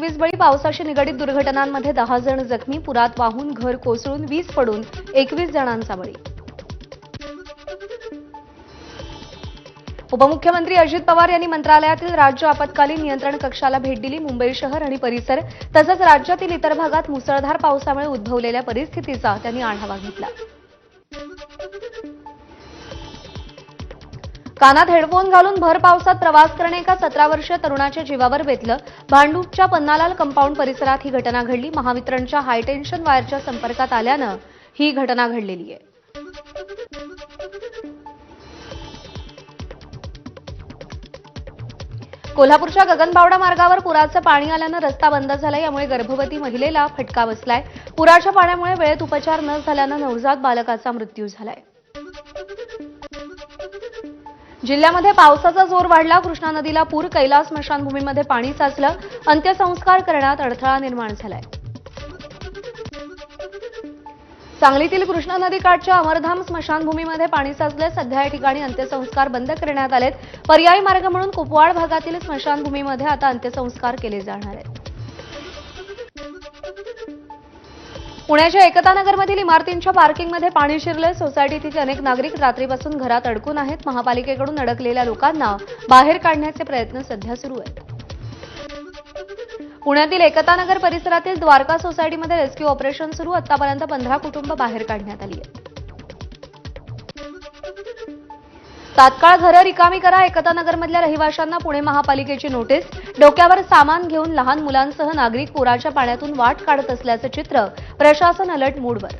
एकवीस बळी पावसाशी निगडीत दुर्घटनांमध्ये दहा जण जखमी पुरात वाहून घर कोसळून वीज पडून एकवीस जणांचा बळी. उपमुख्यमंत्री अजित पवार यांनी मंत्रालयातील राज्य आपत्कालीन नियंत्रण कक्षाला भेट दिली. मुंबई शहर आणि परिसर तसंच राज्यातील इतर भागात मुसळधार पावसामुळे उद्भवलेल्या परिस्थितीचा त्यांनी आढावा घेतला. कानात हेडफोन घालून भर पावसात प्रवास करणे एका सतरा वर्षीय तरुणाच्या जीवावर बेतलं. भांडूपच्या पन्नालाल कंपाऊंड परिसरात ही घटना घडली. महावितरणच्या हायटेन्शन वायरच्या संपर्कात आल्यानं ही घटना घडलेली आहे. कोल्हापूरच्या गगनबावडा मार्गावर पुराचं पाणी आल्यानं रस्ता बंद झाला यामुळे गर्भवती महिलेला फटका बसलाय. पुराच्या पाण्यामुळे वेळेत उपचार न झाल्यानं नवजात बालकाचा मृत्यू झालाय. जिल्ह्यामध्ये पावसाचा जोर वाढला. कृष्णा नदीला पूर कैलास स्मशानभूमीमध्ये पाणी साचलं. अंत्यसंस्कार करण्यात अडथळा निर्माण झालाय. सांगलीतील कृष्णा नदीकाठच्या अमरधाम स्मशानभूमीमध्ये पाणी साचले सध्या या ठिकाणी अंत्यसंस्कार बंद करण्यात आलेत. पर्यायी मार्ग म्हणून कुपवाड भागातील स्मशानभूमीमध्ये आता अंत्यसंस्कार केले जाणार आहेत. पुण्याच्या एकतानगरमधील इमारतींच्या पार्किंगमध्ये पाणी शिरले. सोसायटीतील अनेक नागरिक रात्रीपासून घरात अडकून आहेत. महापालिकेकडून अडकलेल्या लोकांना बाहेर काढण्याचे प्रयत्न सध्या सुरू आहेत. पुण्यातील एकतानगर परिसरातील द्वारका सोसायटीमध्ये रेस्क्यू ऑपरेशन सुरू. आतापर्यंत पंधरा कुटुंब बाहेर काढण्यात आली आहेत. तात्काळ घरं रिकामी करा. एकता नगरमधल्या रहिवाशांना पुणे महापालिकेची नोटीस. डोक्यावर सामान घेऊन लहान मुलांसह नागरिक पुराच्या पाण्यातून वाट काढत असल्याचं चित्र प्रशासन अलर्ट मूडवर.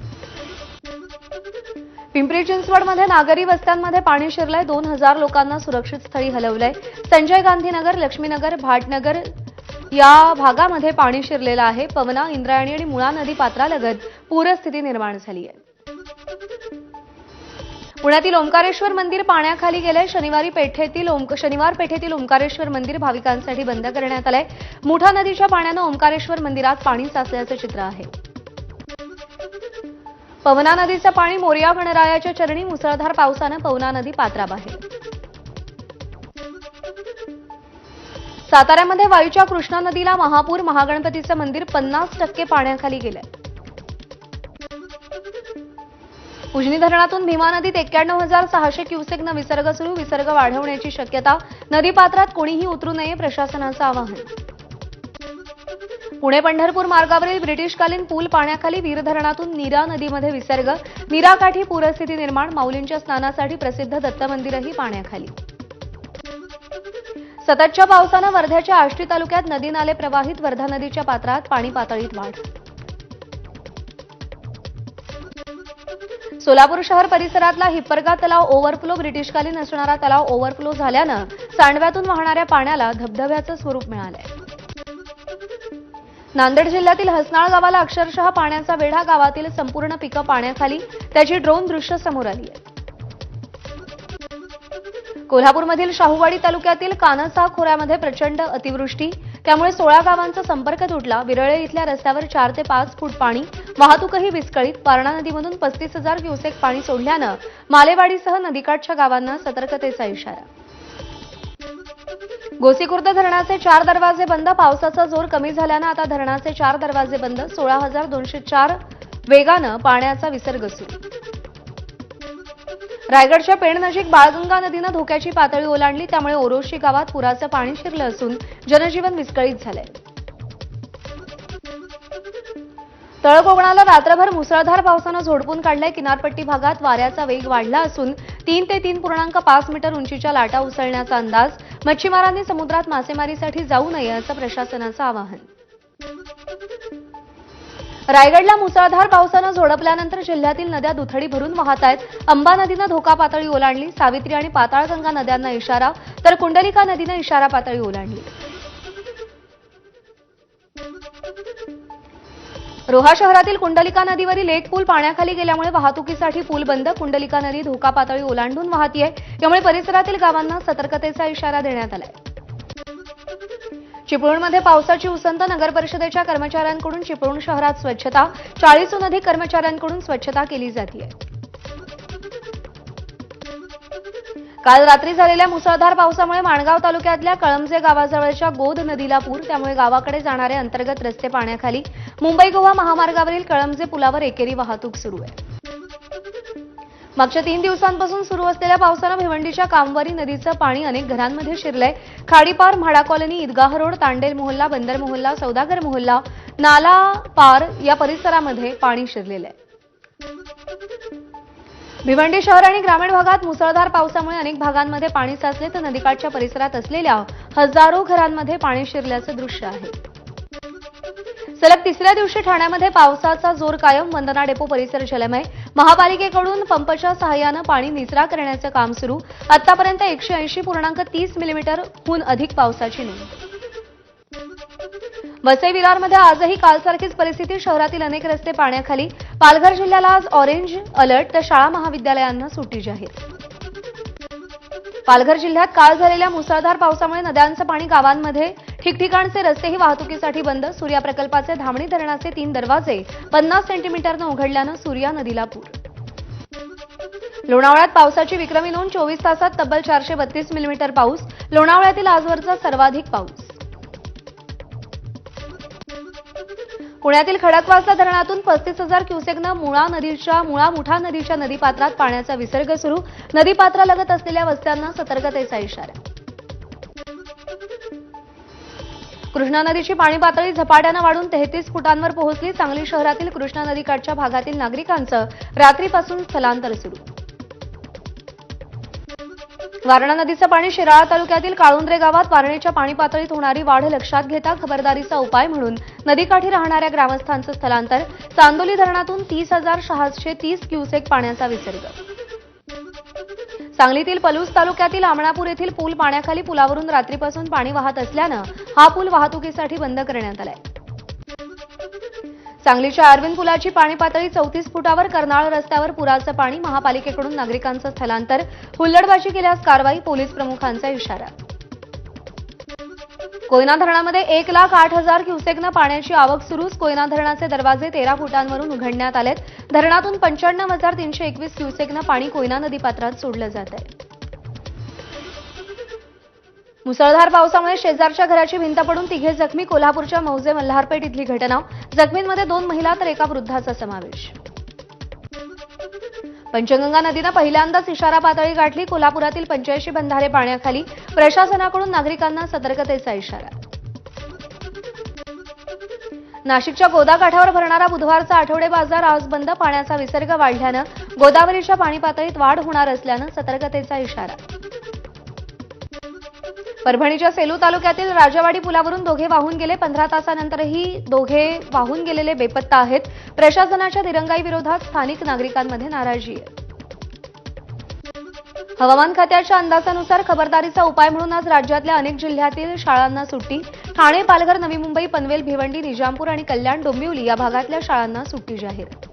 पिंपरी चिंचवडमध्ये नागरी वस्त्यांमध्ये पाणी शिरलंय. दोन हजार लोकांना सुरक्षित स्थळी हलवलंय. संजय गांधीनगर लक्ष्मीनगर भाटनगर या भागामध्ये पाणी शिरलेलं आहे. पवना इंद्रायणी आणि मुळा नदी पात्रालगत पूरस्थिती निर्माण झाली आहे. पुण्यातील ओंकारेश्वर मंदिर पाण्याखाली गेलंय. शनिवारी पेठेतील शनिवार पेठेतील ओंकारेश्वर मंदिर भाविकांसाठी बंद करण्यात आलंय. मुठा नदीच्या पाण्यानं ओंकारेश्वर मंदिरात पाणी साचल्याचं चित्र आहे. पवना नदीचं पाणी मोर्या गणरायाच्या चरणी मुसळधार पावसानं पवना नदी पात्राबाहेर. साताऱ्यामध्ये वायूच्या कृष्णा नदीला महापूर महागणपतीचं मंदिर पन्नास टक्के पाण्याखाली गेलंय. उजनी धरणातून भीमा नदीत एक्क्याण्णव हजार सहाशे क्युसेकनं विसर्ग सुरू. विसर्ग वाढवण्याची शक्यता नदीपात्रात कोणीही उतरू नये प्रशासनाचं आवाहन. पुणे पंढरपूर मार्गावरील ब्रिटिशकालीन पूल पाण्याखाली वीर धरणातून नीरा नदीमध्ये विसर्ग. नीराकाठी पूरस्थिती निर्माण. माऊलींच्या स्नानासाठी प्रसिद्ध दत्त मंदिरही पाण्याखाली. सततच्या पावसानं वर्ध्याच्या आष्टी तालुक्यात नदी नाले प्रवाहित. वर्धा नदीच्या पात्रात पाणी पातळीत वाढ. सोलापूर शहर परिसरातला हिप्परगा तलाव ओव्हरफ्लो ब्रिटिशकालीन असणारा तलाव ओव्हरफ्लो झाल्यानं सांडव्यातून वाहणाऱ्या पाण्याला धबधब्याचं स्वरूप मिळालंय. नांदेड जिल्ह्यातील हसनाळ गावाला अक्षरशः पाण्याचा वेढा गावातील संपूर्ण पिकं पाण्याखाली त्याची ड्रोन दृश्य समोर आली आहे. कोल्हापूरमधील शाहूवाडी तालुक्यातील कानसा खोऱ्यामध्ये प्रचंड अतिवृष्टी त्यामुळे सोळा गावांचा संपर्क तुटला. विरळे इथल्या रस्त्यावर चार ते पाच फूट पाणी वाहतूकही विस्कळीत. पारणा नदीमधून पस्तीस हजार क्युसेक पाणी सोडल्यानं मालेवाडीसह नदीकाठच्या गावांना सतर्कतेचा इशारा. गोसीखुर्द धरणाचे चार दरवाजे बंद. पावसाचा जोर कमी झाल्यानं आता धरणाचे चार दरवाजे बंद. सोळा हजार दोनशे चार वेगानं पाण्याचा विसर्ग सुरू. रायगडच्या पेणनजीक बाळगंगा नदीनं धोक्याची पातळी ओलांडली त्यामुळे ओरोशी गावात पुराचं पाणी शिरलं असून जनजीवन विस्कळीत झालंय. तळकोकणाला रात्रभर मुसळधार पावसानं झोडपून काढलंय. किनारपट्टी भागात वाऱ्याचा वेग वाढला असून तीन ते तीन पूर्णांक पाच मीटर उंचीच्या लाटा उसळण्याचा अंदाज मच्छीमारांनी समुद्रात मासेमारीसाठी जाऊ नये असं प्रशासनाचं आवाहन. रायगडला मुसळधार पावसानं झोडपल्यानंतर जिल्ह्यातील नद्या दुथडी भरून वाहत आहेत. अंबा नदीनं धोका पातळी ओलांडली. सावित्री आणि पाताळगंगा नद्यांना इशारा. तर कुंडलिका नदीनं इशारा पातळी ओलांडली. रोहा शहरातील कुंडलिका नदीवरील एक पूल पाण्याखाली गेल्यामुळे वाहतुकीसाठी पूल बंद. कुंडलिका नदी धोका पातळी ओलांडून वाहतीये. त्यामुळे परिसरातील गावांना सतर्कतेचा इशारा देण्यात आलाय. चिपळूणमध्ये पावसाची उसंत नगर परिषदेच्या कर्मचाऱ्यांकडून चिपळूण शहरात स्वच्छता चाळीसहून अधिक कर्मचाऱ्यांकडून स्वच्छता केली जाते काल रात्री झालेल्या मुसळधार पावसामुळे माणगाव तालुक्यातल्या कळमजे गावाजवळच्या गोद नदीला पूर त्यामुळे गावाकडे जाणारे अंतर्गत रस्ते पाण्याखाली मुंबई गोवा महामार्गावरील कळमजे पुलावर एकेरी वाहतूक सुरू आहे. मागच्या तीन दिवसांपासून सुरू असलेल्या पावसानं भिवंडीच्या कामवारी नदीचं पाणी अनेक घरांमध्ये शिरलंय. खाडीपार म्हाडा कॉलनी ईदगाह रोड तांडेल मोहल्ला बंदर मोहल्ला सौदागर मोहल्ला नाला पार या परिसरामध्ये पाणी शिरलेलं आहे. भिवंडी शहर आणि ग्रामीण भागात मुसळधार पावसामुळे अनेक भागांमध्ये पाणी साचले तर नदीकाठच्या परिसरात असलेल्या हजारो घरांमध्ये पाणी शिरल्याचं दृश्य आहे. सलग तिसऱ्या दिवशी ठाण्यामध्ये पावसाचा जोर कायम वंदना डेपो परिसर जलमय महापालिकेकडून पंपच्या सहाय्यानं पाणी निचरा करण्याचं काम सुरू. आतापर्यंत एकशे ऐंशी पूर्णांक तीस मिलीमीटरहून अधिक पावसाची नोंद. वसई विरारमध्ये आजही कालसारखीच परिस्थिती. शहरातील अनेक रस्ते पाण्याखाली. पालघर जिल्ह्याला आज ऑरेंज अलर्ट. तर शाळा महाविद्यालयांना सुट्टी जाहीर. पालघर जिल्ह्यात काल झालेल्या मुसळधार पावसामुळे नद्यांचं पाणी गावांमध्ये ठिकठिकाणचे रस्तेही वाहतुकीसाठी बंद. सूर्या प्रकल्पाचे धामणी धरणाचे तीन दरवाजे पन्नास सेंटीमीटरनं उघडल्यानं सूर्या नदीला पूर. लोणावळ्यात पावसाची विक्रमी नोंद. चोवीस तासात तब्बल चारशे बत्तीस मिलीमीटर पाऊस. लोणावळ्यातील आजवरचा सर्वाधिक पाऊस. पुण्यातील खडकवासला धरणातून पस्तीस हजार क्युसेकनं मुळा नदीच्या मुळा मुठा नदीच्या नदीपात्रात पाण्याचा विसर्ग सुरू. नदीपात्रालगत असलेल्या वस्त्यांना सतर्कतेचा इशारा. कृष्णा नदीची पाणी पातळी झपाट्यानं वाढून तेहतीस फुटांवर पोहोचली. सांगली शहरातील कृष्णा नदीकाठच्या भागातील नागरिकांचं रात्रीपासून स्थलांतर सुरू. वारणा नदीचं पाणी शिराळा तालुक्यातील काळुंद्रे गावात वारणेच्या पाणी पातळीत होणारी वाढ लक्षात घेता खबरदारीचा उपाय म्हणून नदीकाठी राहणाऱ्या ग्रामस्थांचं स्थलांतर. चांदोली धरणातून तीस हजार सहाशे तीस क्युसेक पाण्याचा विसर्ग. सांगलीतील पलूस तालुक्यातील आमणापूर येथील पूल पाण्याखाली पुलावरून रात्रीपासून पाणी वाहत असल्यानं हा पूल वाहतुकीसाठी बंद करण्यात आलाय. सांगलीच्या अरविंद पुलाची पाणी पातळी चौतीस फुटावर कर्नाळ रस्त्यावर पुराचं पाणी महापालिकेकडून नागरिकांचं स्थलांतर हुल्लडबाजी केल्यास कारवाई पोलीस प्रमुखांचा इशारा. कोयना धरणामध्ये एक लाख आठ हजार क्युसेकनं पाण्याची आवक सुरूच कोयना धरणाचे दरवाजे तेरा फुटांवरून उघडण्यात आलेत. धरणातून पंच्याण्णव हजार तीनशे एकवीस क्युसेकनं पाणी कोयना नदीपात्रात सोडलं जात आहे. मुसळधार पावसामुळे शेजारच्या घराची भिंत पडून तिघे जखमी कोल्हापूरच्या मौजे मल्हारपेठ इथली घटना जखमींमध्ये दोन महिला तर एका वृद्धाचा समावेश. पंचगंगा नदीनं पहिल्यांदाच इशारा पातळी गाठली. कोल्हापुरातील पंच्याऐंशी बंधारे पाण्याखाली प्रशासनाकडून नागरिकांना सतर्कतेचा इशारा. नाशिकच्या गोदा काठावर भरणारा बुधवारचा आठवडे बाजार आज बंद. पाण्याचा विसर्ग वाढल्यानं गोदावरीच्या पाणी पातळीत वाढ होणार असल्यानं सतर्कतेचा इशारा. परभणीच्या सेलू तालुक्यातील राजावाडी पुलावरून दोघे वाहून गेले. पंधरा तासानंतरही दोघे वाहून गेलेले बेपत्ता आहेत. प्रशासनाच्या दिरंगाई विरोधात स्थानिक नागरिकांमध्ये नाराजी आहे. हवामान खात्याच्या अंदाजानुसार खबरदारीचा उपाय म्हणून आज राज्यातल्या अनेक जिल्ह्यातील शाळांना सुट्टी ठाणे पालघर नवी मुंबई पनवेल भिवंडी निजामपूर आणि कल्याण डोंबिवली या भागातल्या शाळांना सुट्टी जाहीर.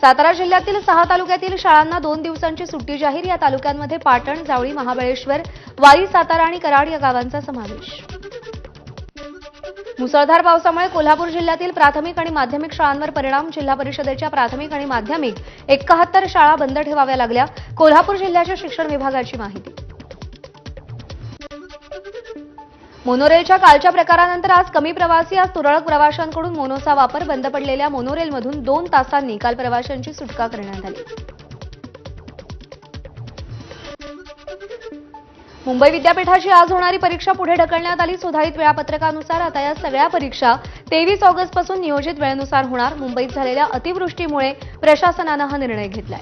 सातारा जिल्ह्यातील सहा तालुक्यातील शाळांना दोन दिवसांची सुट्टी जाहीर. या तालुक्यांमध्ये पाटण जावळी महाबळेश्वर वाई सातारा आणि कराड या गावांचा समावेश. मुसळधार पावसामुळे कोल्हापूर जिल्ह्यातील प्राथमिक आणि माध्यमिक शाळांवर परिणाम. जिल्हा परिषदेच्या प्राथमिक आणि माध्यमिक एकाहत्तर शाळा बंद ठेवाव्या लागल्या. कोल्हापूर जिल्ह्याच्या शिक्षण विभागाची माहिती. मोनोरेलच्या कालच्या प्रकारानंतर आज कमी प्रवासी आज तुरळक प्रवाशांकडून मोनोचा वापर बंद पडलेल्या मोनोरेलमधून दोन तासांनी काल प्रवाशांची सुटका करण्यात आली. मुंबई विद्यापीठाची आज होणारी परीक्षा पुढे ढकलण्यात आली. सुधारित वेळापत्रकानुसार आता या सगळ्या परीक्षा तेवीस ऑगस्टपासून नियोजित वेळेनुसार होणार. मुंबईत झालेल्या अतिवृष्टीमुळे प्रशासनानं हा निर्णय घेतलाय.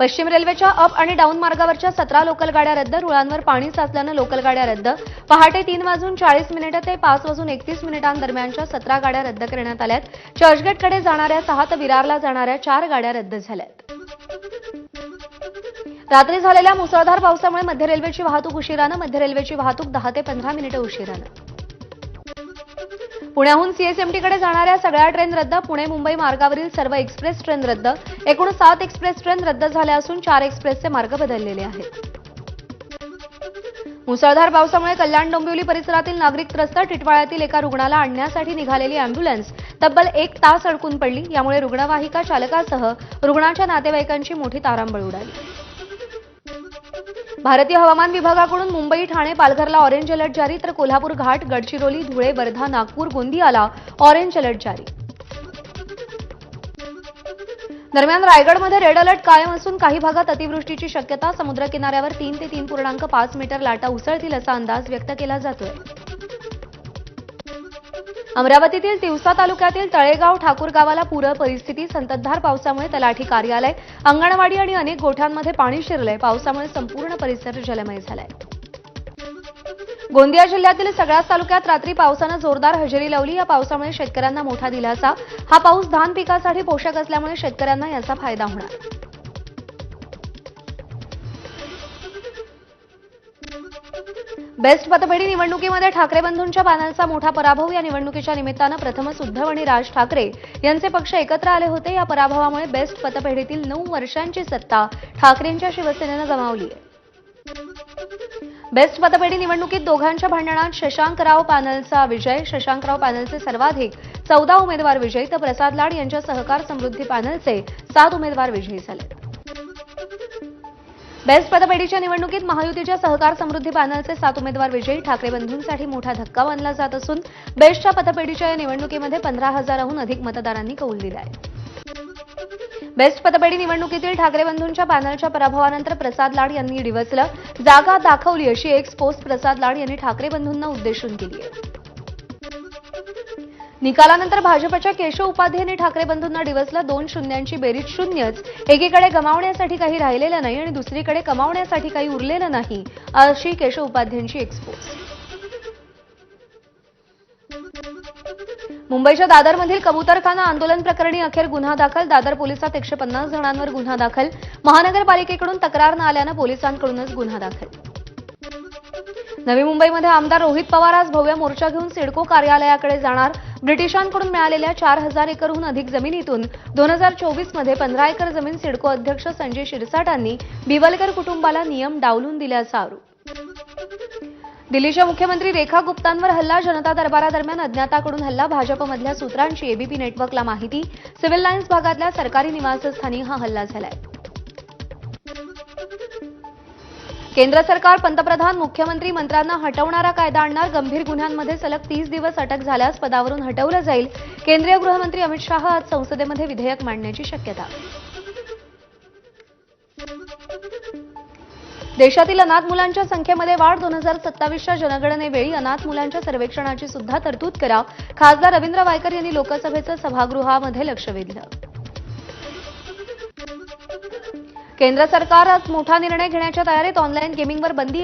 पश्चिम रेल्वेच्या अप आणि डाऊन मार्गावरच्या सतरा लोकल गाड्या रद्द रुळांवर पाणी साचल्यानं लोकल गाड्या रद्द. पहाटे तीन वाजून चाळीस मिनिटं ते पाच वाजून एकतीस मिनिटांदरम्यानच्या सतरा गाड्या रद्द करण्यात आल्यात. चर्चगेटकडे जाणाऱ्या सहा तर विरारला जाणाऱ्या चार गाड्या रद्द झाल्यात. रात्री झालेल्या मुसळधार पावसामुळे मध्य रेल्वेची वाहतूक उशिरानं मध्य रेल्वेची वाहतूक दहा ते पंधरा मिनिटं उशिरानं. पुण्याहून सीएसएमटीकडे जाणाऱ्या सगळ्या ट्रेन रद्द पुणे मुंबई मार्गावरील सर्व एक्सप्रेस ट्रेन रद्द. एकूण सात एक्सप्रेस ट्रेन रद्द झाल्या असून चार एक्सप्रेसचे मार्ग बदललेले आहेत. मुसळधार पावसामुळे कल्याण डोंबिवली परिसरातील नागरिक त्रस्त टिटवाळ्यातील एका रुग्णाला आणण्यासाठी निघालेली अँब्युलन्स तब्बल एक तास अडकून पडली. यामुळे रुग्णवाहिका चालकासह रुग्णाच्या नातेवाईकांची मोठी तारांबळ उडाली. भारतीय हवामान विभागाकडून मुंबई ठाणे पालघरला ऑरेंज अलर्ट जारी तर कोल्हापूर घाट गडचिरोली धुळे वर्धा नागपूर गोंदियाला ऑरेंज अलर्ट जारी. दरम्यान रायगडमध्ये रेड अलर्ट कायम असून काही भागात अतिवृष्टीची शक्यता समुद्र किनाऱ्यावर तीन ते तीन पूर्णांक पाच मीटर लाटा उसळतील असा अंदाज व्यक्त केला जातोय. अमरावतीतील तिवसा तालुक्यातील तळेगाव ठाकूर गावाला पूर परिस्थिती संततधार पावसामुळे तलाठी कार्यालय अंगणवाडी आणि अनेक गोठ्यांमध्ये पाणी शिरलंय. पावसामुळे संपूर्ण परिसर जलमय झालाय. गोंदिया जिल्ह्यातील सगळ्याच तालुक्यात रात्री पावसानं जोरदार हजेरी लावली. या पावसामुळे शेतकऱ्यांना मोठा दिलासा. हा पाऊस धान पिकासाठी पोषक असल्यामुळे शेतकऱ्यांना याचा फायदा होणार. बेस्ट मतपेढी निवडणुकीमध्ये ठाकरे बंधूंच्या पॅनलचा मोठा पराभव. या निवडणुकीच्या निमित्तानं प्रथमच उद्धव आणि राज ठाकरे यांचे पक्ष एकत्र आले होते. या पराभवामुळे बेस्ट मतपेढीतील नऊ वर्षांची सत्ता ठाकरेंच्या शिवसेनेनं गमावली बेस्ट मतपेढी निवडणुकीत दोघांच्या भांडणात शशांकराव पॅनलचा विजय. शशांकराव पॅनलचे सर्वाधिक चौदा उमेदवार विजयी तर प्रसाद लाड यांच्या सहकार समृद्धी पॅनलचे सात उमेदवार विजयी झाले बेस्ट पदपेढीच्या निवडणुकीत महायुतीच्या सहकार समृद्धी पॅनलचे सात उमेदवार विजयी ठाकरे बंधूंसाठी मोठा धक्का मानला जात असून बेस्टच्या पदपेढीच्या या निवडणुकीमध्ये पंधरा हजाराहून अधिक मतदारांनी कौल दिला आहे बेस्ट पतपेढी निवडणुकीतील ठाकरे बंधूंच्या पॅनलच्या पराभवानंतर प्रसाद लाड यांनी डिवचलं जागा दाखवली अशी एक पोस्ट प्रसाद लाड यांनी ठाकरे बंधूंना उद्देशून केली आहे. निकालानंतर भाजपच्या केशव उपाध्ये ठाकरे बंधूंना डिवसला दोन शून्यांची बेरीज शून्यच. एकीकडे गमावण्यासाठी काही राहिलेलं नाही आणि दुसरीकडे कमावण्यासाठी काही उरलेलं नाही अशी केशव उपाध्यांची एक्सपोज मुंबईच्या दादरमधील कबुतरखाना आंदोलन प्रकरणी अखेर गुन्हा दाखल. दादर पोलिसात एकशे पन्नास जणांवर गुन्हा दाखल. महानगरपालिकेकडून तक्रार न आल्यानं पोलिसांकडूनच गुन्हा दाखल. नवी मुंबईमध्ये आमदार रोहित पवार आज भव्य मोर्चा घेऊन सिडको कार्यालयाकडे जाणार. ब्रिटिशांकडून मिळालेल्या चार हजार एकरहून अधिक जमिनीतून दोन हजार चोवीसमध्ये पंधरा एकर जमीन सिडको अध्यक्ष संजय शिरसाटांनी बिवलकर कुटुंबाला नियम डावलून दिल्याचा आरोप. दिल्लीच्या मुख्यमंत्री रेखा गुप्तांवर हल्ला जनता दरबारादरम्यान अज्ञाताकडून हल्ला भाजपमधल्या सूत्रांची एबीपी नेटवर्कला माहिती सिव्हिल लाईन्स भागातल्या सरकारी निवासस्थानी हा हल्ला झालाय. केंद्र सरकार पंतप्रधान मुख्यमंत्री मंत्र्यांना हटवणारा कायदा आणणार. गंभीर गुन्ह्यांमध्ये सलग तीस दिवस अटक झाल्यास पदावरून हटवलं जाईल. केंद्रीय गृहमंत्री अमित शाह आज संसदेमध्ये विधेयक मांडण्याची शक्यता. देशातील अनाथ मुलांच्या संख्येमध्ये वाढ. दोन हजार सत्तावीसच्या जनगणनेवेळी अनाथ मुलांच्या सर्वेक्षणाची सुद्धा तरतूद करा. खासदार रवींद्र वायकर यांनी लोकसभेचं सभागृहामध्ये लक्ष वेधलं. केंद्र सरकार आज मोठा निर्णय घेण्याच्या तयारीत ऑनलाईन गेमिंगवर बंदी